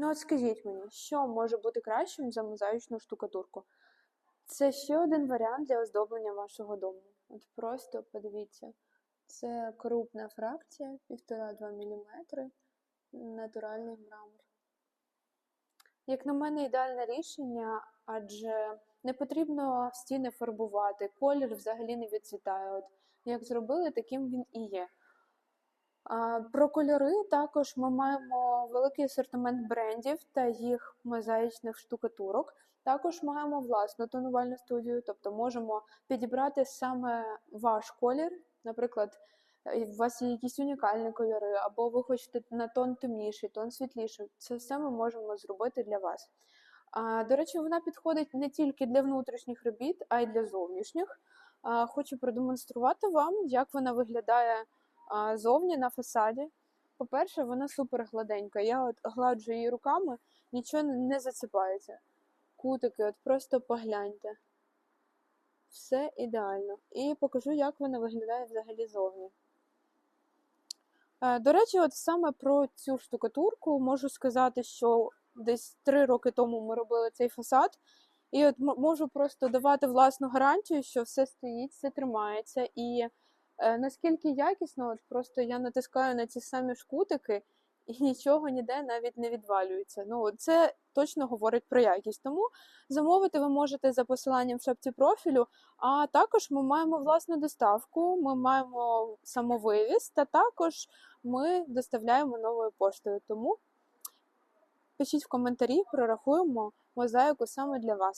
Ну от скажіть мені, що може бути кращим за мозаїчну штукатурку? Це ще один варіант для оздоблення вашого дому. От просто подивіться, це крупна фракція, 1,5-2 мм, натуральний мрамор. Як на мене, ідеальне рішення, адже не потрібно стіни фарбувати, колір взагалі не відцвітає. От як зробили, таким він і є. Про кольори також ми маємо великий асортимент брендів та їх мозаїчних штукатурок. Також маємо власну тонувальну студію, тобто можемо підібрати саме ваш колір. Наприклад, е, у вас є якісь унікальні кольори, або ви хочете на тон темніший, тон світліший. Це все ми можемо зробити для вас. До речі, вона підходить не тільки для внутрішніх робіт, а й для зовнішніх. Хочу продемонструвати вам, як вона виглядає а, зовні на фасаді. По-перше, вона супер гладенька. Я от гладжу її руками, нічого не- заціпається. Кутики, от просто погляньте. Все ідеально. І покажу, як вона виглядає взагалі зовні. Е, До речі, от саме про цю штукатурку можу сказати, що десь три роки тому ми робили цей фасад, і от можу просто давати власну гарантію, що все стоїть, все тримається. І наскільки якісно, от просто я натискаю на ці самі шкутики, і нічого ніде навіть не відвалюється. Ну, це точно говорить про якість. Тому замовити ви можете за посиланням в шапці профілю. А також ми маємо власну доставку, ми маємо самовивіз, та також ми доставляємо новою поштою. Тому пишіть в коментарі, прорахуємо мозаїку саме для вас.